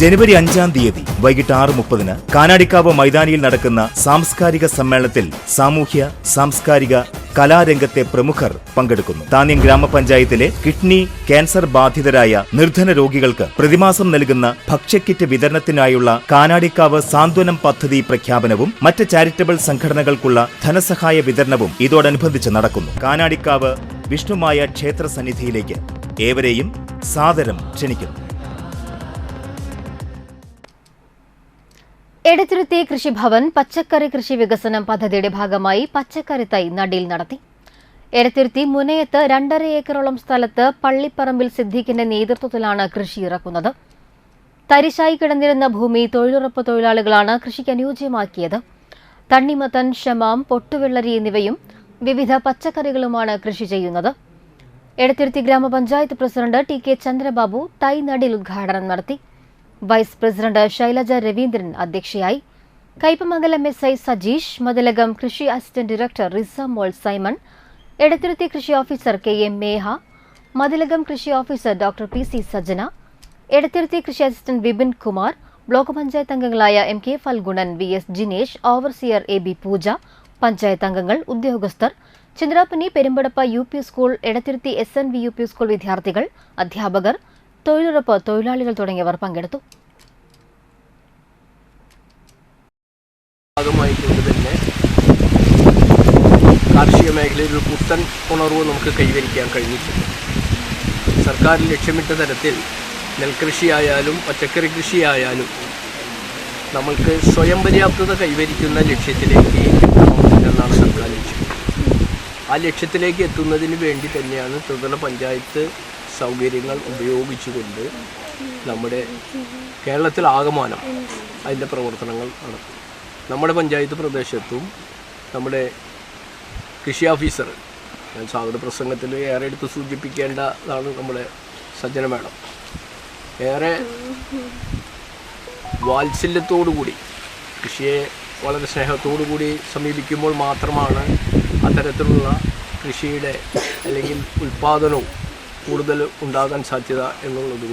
ജനുവരി അഞ്ചാം തീയതി വൈകിട്ട് ആറ് മുപ്പതിന് കാനാടിക്കാവ് മൈതാനിയിൽ നടക്കുന്ന സാംസ്കാരിക സമ്മേളനത്തിൽ സാമൂഹ്യ സാംസ്കാരിക കലാരംഗത്തെ പ്രമുഖർ പങ്കെടുക്കുന്നു. താന്യം ഗ്രാമപഞ്ചായത്തിലെ കിഡ്നി ക്യാൻസർ ബാധിതരായ നിർധന രോഗികൾക്ക് പ്രതിമാസം നൽകുന്ന ഭക്ഷ്യക്കിറ്റ് വിതരണത്തിനായുള്ള കാനാടിക്കാവ് സാന്ത്വനം പദ്ധതി പ്രഖ്യാപനവും മറ്റ് ചാരിറ്റബിൾ സംഘടനകൾക്കുള്ള ധനസഹായ വിതരണവും ഇതോടനുബന്ധിച്ച് നടക്കുന്നു. കാനാടിക്കാവ് വിഷ്ണുമായ ക്ഷേത്ര സന്നിധിയിലേക്ക് ഏവരെയും സാദരം ക്ഷണിക്കുന്നു. എടത്തിരുത്തി കൃഷിഭവൻ പച്ചക്കറി കൃഷി വികസനം പദ്ധതിയുടെ ഭാഗമായി പച്ചക്കറി തൈ നടീൽ നടത്തി. എടത്തിരുത്തി മുനയത്ത് രണ്ടര ഏക്കറോളം സ്ഥലത്ത് പള്ളിപ്പറമ്പിൽ സിദ്ദീഖിന്റെ നേതൃത്വത്തിലാണ് കൃഷി ഇറക്കുന്നത്. തരിശായി കിടന്നിരുന്ന ഭൂമി തൊഴിലുറപ്പ് തൊഴിലാളികളാണ് കൃഷിക്ക് അനുയോജ്യമാക്കിയത്. തണ്ണിമത്തൻ ഷമാം പൊട്ടുവെള്ളരി എന്നിവയും വിവിധ പച്ചക്കറികളുമാണ് കൃഷി ചെയ്യുന്നത്. എടത്തിരുത്തി ഗ്രാമപഞ്ചായത്ത് പ്രസിഡന്റ് ടി കെ ചന്ദ്രബാബു തൈ നടീൽ ഉദ്ഘാടനം നടത്തി. വൈസ് പ്രസിഡന്റ് ശൈലജ രവീന്ദ്രൻ അധ്യക്ഷയായി കയ്പമംഗലം എസ് ഐ സജീഷ് മതിലകം കൃഷി assistant director Rizamol Simon Edathiruthy കൃഷി officer K M Meha Mathilakam കൃഷി officer doctor P C Sajana Edathiruthy കൃഷി അസിസ്റ്റന്റ് വിപിൻ കുമാർ ബ്ലോക്ക് പഞ്ചായത്ത് അംഗങ്ങളായ M K Phalgunan V S Jinesh overseer A B Pooja panchayat അംഗങ്ങൾ ഉദ്യോഗസ്ഥർ Chandrappini Perumpadappa U P school Edathiruthy S N V U P school വിദ്യാർത്ഥികൾ അധ്യാപകർ തൊഴിലുറപ്പ് തൊഴിലാളികൾ തുടങ്ങിയവർ പങ്കെടുത്തു. കാർഷിക മേഖലയിൽ ഒരു പുത്തൻ ഉണർവ് നമുക്ക് കൈവരിക്കാൻ കഴിഞ്ഞിട്ടുണ്ട്. സർക്കാർ ലക്ഷ്യമിട്ട തരത്തിൽ നെൽകൃഷിയായാലും പച്ചക്കറി കൃഷിയായാലും നമ്മൾക്ക് സ്വയം പര്യാപ്തത കൈവരിക്കുന്ന ലക്ഷ്യത്തിലേക്ക് എത്തണം എന്നാണ് സർക്കാർ ലക്ഷ്യം. ആ ലക്ഷ്യത്തിലേക്ക് എത്തുന്നതിന് വേണ്ടി തന്നെയാണ് ത്രിതല പഞ്ചായത്ത് സൗകര്യങ്ങൾ ഉപയോഗിച്ചുകൊണ്ട് നമ്മുടെ കേരളത്തിൽ ആകമാനം അതിന്റെ പ്രവർത്തനങ്ങൾ നടത്തും. നമ്മുടെ പഞ്ചായത്ത് പ്രദേശത്തും നമ്മുടെ കൃഷി ഓഫീസർ ഞാൻ സ്വാഗത പ്രസംഗത്തിൽ ഏറെ എടുത്ത് സൂചിപ്പിക്കേണ്ടതാണ് നമ്മുടെ സജ്ജന മേഡം. ഏറെ വാത്സല്യത്തോടു കൂടി കൃഷിയെ വളരെ സ്നേഹത്തോടു കൂടി സമീപിക്കുമ്പോൾ മാത്രമാണ് അത്തരത്തിലുള്ള കൃഷിയുടെ അല്ലെങ്കിൽ ഉൽപ്പാദനവും കൂടുതൽ ഉണ്ടാകാൻ സാധ്യത എന്നുള്ളത്